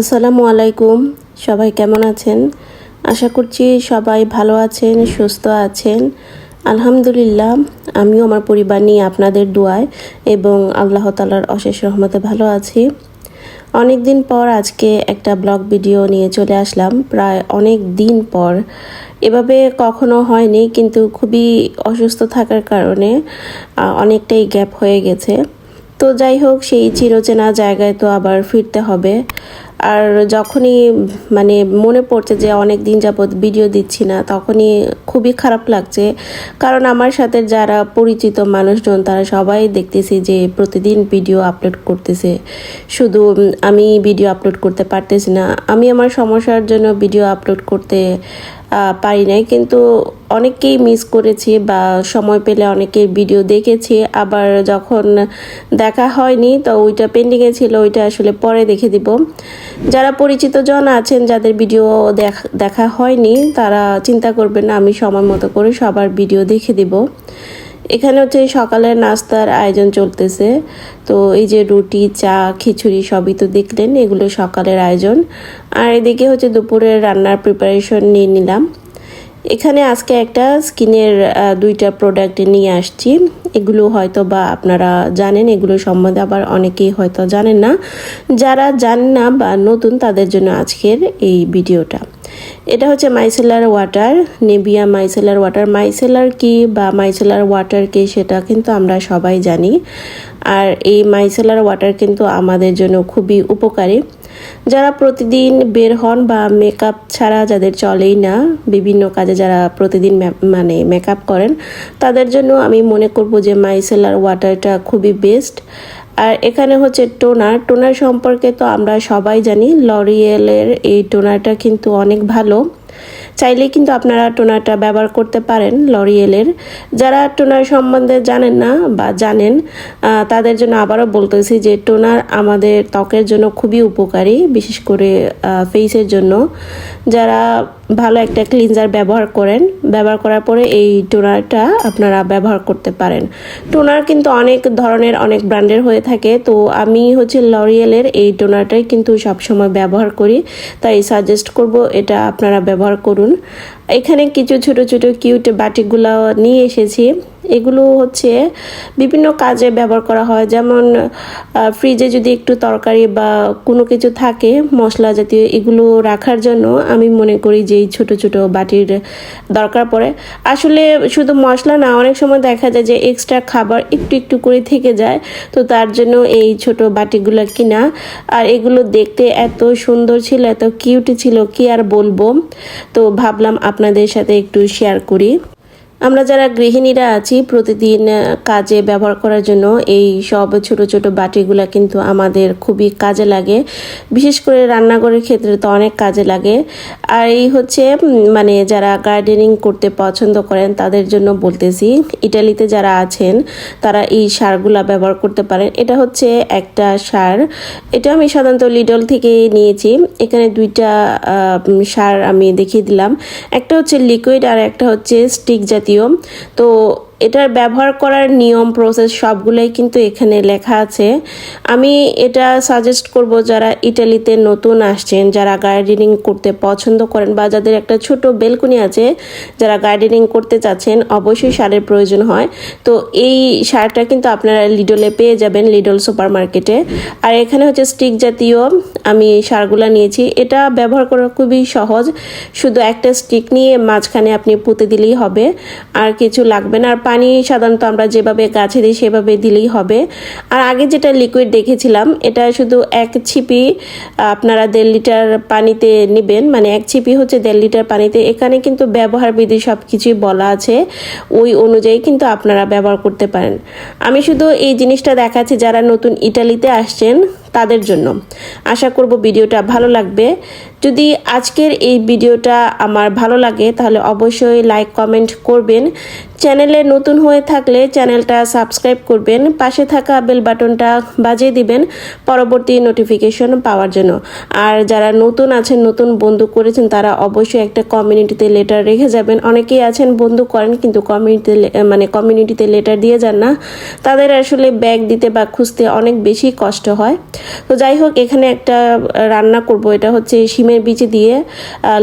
আসসালামু আলাইকুম। সবাই কেমন আছেন? আশা করছি সবাই ভালো আছেন, সুস্থ আছেন। আলহামদুলিল্লাহ, আমিও আমার পরিবার নিয়ে আপনাদের দোয়ায় এবং আল্লাহ তালার অশেষ রহমতে ভালো আছি। অনেক দিন পর আজকে একটা ব্লগ ভিডিও নিয়ে চলে আসলাম। প্রায় অনেক দিন পর। এভাবে কখনো হয়নি, কিন্তু খুবই অসুস্থ থাকার কারণে অনেকটাই গ্যাপ হয়ে গেছে। তো যাই হোক, সেই চিরচেনা জায়গায় তো আবার ফিরতে হবে। আর যখনই মানে মনে পড়ছে যে অনেক দিন যাবৎ ভিডিও দিচ্ছি না, তখনই খুবই খারাপ লাগছে। কারণ আমার সাথে যারা পরিচিত মানুষজন, তারা সবাই দেখতেছি যে প্রতিদিন ভিডিও আপলোড করতেছে। শুধু আমি ভিডিও আপলোড করতে পারতেছি না, আমি আমার সমস্যার জন্য ভিডিও আপলোড করতে পারি নাই। কিন্তু অনেককেই মিস করেছি বা সময় পেলে অনেকের ভিডিও দেখেছি। আবার যখন দেখা হয়নি, তো ওইটা পেন্ডিংয়ে ছিল, ওইটা আসলে পরে দেখে দিব। যারা পরিচিত জন আছেন, যাদের ভিডিও দেখ- হয়নি, তারা চিন্তা করবেন না, আমি সময় মতো করে সবার ভিডিও দেখে দিব। এখানে হচ্ছে সকালের নাস্তার আয়োজন চলতেছে। তো এই যে রুটি, চা, খিচুড়ি সবই তো দেখলেন, এগুলো সকালের আয়োজন। আর এদিকে হচ্ছে দুপুরের রান্নার প্রিপারেশন নিয়ে নিলাম। এখানে আজকে একটা স্কিনের দুইটা প্রোডাক্ট নিয়ে আসছি। এগুলো হয়তো বা আপনারা জানেন, এগুলো সম্বন্ধে আবার অনেকেই হয়তো জানেন না। যারা জানেন না বা নতুন, তাদের জন্য আজকের এই ভিডিওটা। এটা হচ্ছে micellar water Nivea micellar water micellar কি বা মাইসেলার ওয়াটার কি সেটা কিন্তু আমরা সবাই জানি। আর এই মাইসেলার ওয়াটার কিন্তু আমাদের জন্য খুবই উপকারী। যারা প্রতিদিন বের হন বা মেকআপ ছাড়া যাদের চলেই না, বিভিন্ন কাজে যারা প্রতিদিন মানে মেকআপ করেন, তাদের জন্য আমি মনে করব যে মাইসেলার ওয়াটারটা খুবই বেস্ট আর এখানে হচ্ছে টোনার টোনার সম্পর্কে তো আমরা সবাই জানি, লরিয়েলের এই টোনারটা কিন্তু অনেক ভালো। চাইলে কিন্তু আপনারা টোনারটা ব্যবহার করতে পারেন লরিয়েলের। যারা টোনার সম্বন্ধে জানেন না বা জানেন তাদের জন্য আবারও বলতেছি যে টোনার আমাদের ত্বকের জন্য খুবই উপকারী, বিশেষ করে ফেসের জন্য। যারা ভালো একটা ক্লিনজার ব্যবহার করেন। ব্যবহার করার পরে এই টোনারটা আপনারা ব্যবহার করতে পারেন। টোনার কিন্তু অনেক ধরনের, অনেক ব্র্যান্ডের হয়ে থাকে। তো আমি হচ্ছে লরিয়েলের এই টোনারটাই কিন্তু সবসময় ব্যবহার করি। তাই সাজেস্ট করব এটা আপনারা ব্যবহার করুন। এখানে কিছু ছোট ছোট কিউট বাটিগুলো নিয়ে এসেছি। এগুলো হচ্ছে বিভিন্ন কাজে ব্যবহার করা হয়। যেমন ফ্রিজে যদি একটু তরকারি বা কোনো কিছু থাকে, মশলা জাতীয় এগুলো রাখার জন্য আমি মনে করি যে এই ছোটো ছোটো বাটির দরকার পড়ে। আসলে শুধু মশলা না, অনেক সময় দেখা যায় যে এক্সট্রা খাবার একটু একটু করে থেকে যায়, তো তার জন্য এই ছোট বাটিগুলো কিনা। আর এগুলো দেখতে এত সুন্দর ছিল, এত কিউট ছিল, কি আর বলব? তো ভাবলাম আপনাদের সাথে একটু শেয়ার করি। আমরা যারা গৃহিণীরা আছি, প্রতিদিন কাজে ব্যবহার করার জন্য এই সব ছোট ছোট বাটিগুলা কিন্তু আমাদের খুবই কাজে লাগে। বিশেষ করে রান্নাঘরের ক্ষেত্রে তো অনেক কাজে লাগে। আর এই হচ্ছে মানে যারা গার্ডেনিং করতে পছন্দ করেন, তাদের জন্য বলতেছি, ইটালিতে যারা আছেন, তারা এই সারগুলা ব্যবহার করতে পারেন। এটা হচ্ছে একটা সার। এটা আমি সাধারণত লিডল থেকে নিয়েছি। এখানে দুইটা সার আমি দেখিয়ে দিলাম। একটা হচ্ছে লিকুইড আর একটা হচ্ছে স্টিক জাতীয় তো এটার ব্যবহার করার নিয়ম প্রসেস সবগুলোই কিন্তু এখানে লেখা আছে। আমি এটা সাজেস্ট করব যারা ইটালিতে নতুন আসছেন, যারা গার্ডেনিং করতে পছন্দ করেন বা যাদের একটা ছোট বেলকুনি আছে, যারা গার্ডেনিং করতে চাচ্ছেন, অবশ্যই সারের প্রয়োজন হয়। তো এই সারটা কিন্তু আপনারা লিডলে পেয়ে যাবেন লিডল সুপার মার্কেটে আর এখানে হচ্ছে স্টিক জাতীয় আমি সারগুলা নিয়েছি। এটা ব্যবহার করা খুবই সহজ। শুধু একটা স্টিক নিয়ে মাঝখানে আপনি পুঁতে দিলেই হবে। আর কিছু লাগবে না। আর পানি সাধারণত আমরা যেভাবে গাছে দিই, সেভাবে দিলেই হবে। আর আগে যেটা লিকুইড দেখেছিলাম, এটা শুধু এক ছিপি আপনারা দেড় লিটার পানিতে নেবেন। মানে এক ছিপি হচ্ছে দেড় লিটার পানিতে। এখানে কিন্তু ব্যবহার বিধি সব কিছুই বলা আছে। ওই অনুযায়ী কিন্তু আপনারা ব্যবহার করতে পারেন। আমি শুধু এই জিনিসটা দেখাচ্ছি, যারা নতুন ইটালিতে আসছেন তাদের জন্য। আশা করব ভিডিওটা ভালো লাগবে। যদি আজকের এই ভিডিওটা আমার ভালো লাগে, তাহলে অবশ্যই লাইক, কমেন্ট করবেন। চ্যানেলে নতুন হয়ে থাকলে চ্যানেলটা সাবস্ক্রাইব করবেন। পাশে থাকা বেল বাটনটা বাজিয়ে দিবেন পরবর্তী নোটিফিকেশন পাওয়ার জন্য। আর যারা নতুন আছেন, নতুন বন্ধু করেছেন, তারা অবশ্যই একটা কমিউনিটিতে লেটার রেখে যাবেন। অনেকেই আছেন, বন্ধু করেন, কিন্তু কমিউনিটিতে মানে কমিউনিটিতে লেটার দিয়ে যান না। তাদের আসলে ব্যাগ দিতে বা খুঁজতে অনেক বেশি কষ্ট হয়। তো যাই হোক, এখানে একটা রান্না করব। এটা হচ্ছে শিমের বিচি দিয়ে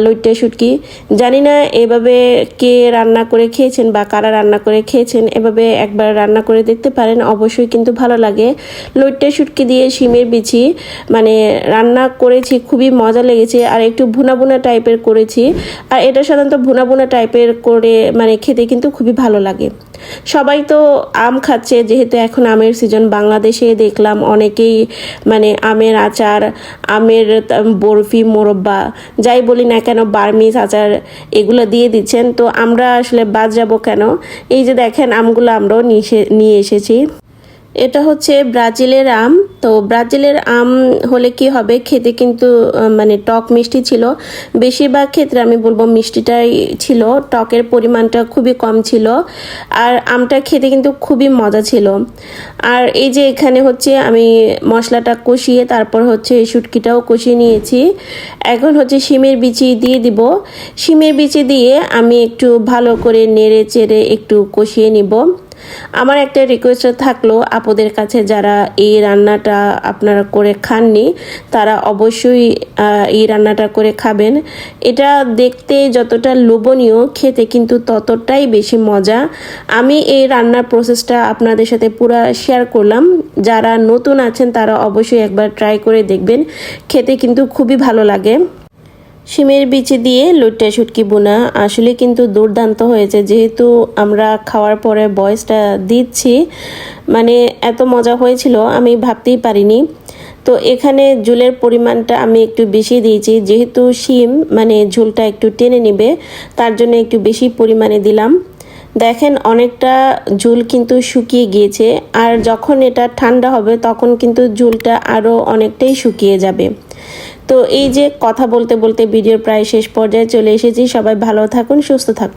লইট্টা শুটকি। জানি না এভাবে কে রান্না করে খেয়েছেন বা কারা রান্না করে খেয়েছেন। এভাবে একবার রান্না করে দেখতে পারেন। অবশ্যই কিন্তু ভালো লাগে। লইট্টা শুটকি দিয়ে শিমের বিচি মানে রান্না করেছি, খুবই মজা লেগেছে। আর একটু ভুনা ভুনা টাইপের করেছি। আর এটা সাধারণত ভুনা ভুনা টাইপের করে মানে খেতে কিন্তু খুবই ভালো লাগে। সবাই তো আম খাচ্ছে, যেহেতু এখন আমের সিজন বাংলাদেশে দেখলাম অনেকেই মানে আমের আচার, আমের বরফি, মোরব্বা, যাই বলি না কেন বার্মিস আচার এগুলো দিয়ে দিচ্ছেন। তো আমরা আসলে বাদ যাব কেন? এই যে দেখেন আমগুলো আমরাও নিয়ে এসেছি। এটা হচ্ছে ব্রাজিলের আম। তো ব্রাজিলের আম হলে কি হবে? খেতে কিন্তু মানে টক মিষ্টি ছিল। বেশিরভাগ ক্ষেত্রে আমি বলব মিষ্টিটাই ছিল। টকের পরিমাণটা খুবই কম ছিল। আর আমটা খেতে কিন্তু খুবই মজা ছিল। আর এই যে এখানে হচ্ছে আমি মশলাটা কষিয়ে, তারপর হচ্ছে শুটকিটাও কষিয়ে নিয়েছি। এখন হচ্ছে শিমের বিচি দিয়ে দিব। শিমের বিচি দিয়ে আমি একটু ভালো করে নেড়ে চেড়ে একটু কষিয়ে নিব। আমার একটা রিকোয়েস্ট থাকল আপুদের কাছে, যারা এই রান্নাটা আপনারা করে খাননি, তারা অবশ্যই এই রান্নাটা করে খাবেন। এটা দেখতে যতটা লোভনীয়, খেতে কিন্তু ততটাই বেশি মজা। আমি এই রান্নার প্রসেসটা আপনাদের সাথে পুরো শেয়ার করলাম। যারা নতুন আছেন, তারা অবশ্যই একবার ট্রাই করে দেখবেন। খেতে কিন্তু খুবই ভালো লাগে। শিমের বিচি দিয়ে লুটটা শুটকি বোনা। আসলে কিন্তু দুর্দান্ত হয়েছে। যেহেতু আমরা খাওয়ার পরে বয়সটা দিচ্ছি মানে এত মজা হয়েছিল, আমি ভাবতেই পারিনি। তো এখানে ঝুলের পরিমাণটা আমি একটু বেশি দিয়েছি। যেহেতু শিম মানে ঝুলটা একটু টেনে নেবে, তার জন্য একটু বেশি পরিমাণে দিলাম। দেখেন, অনেকটা ঝুল কিন্তু শুকিয়ে গিয়েছে। আর যখন এটা ঠান্ডা হবে, তখন কিন্তু ঝুলটা আরও অনেকটাই শুকিয়ে যাবে। তো এই যে কথা বলতে বলতে ভিডিওর প্রায় শেষ পর্যায়ে চলে এসেছি। সবাই ভালো থাকুন, সুস্থ থাকুন।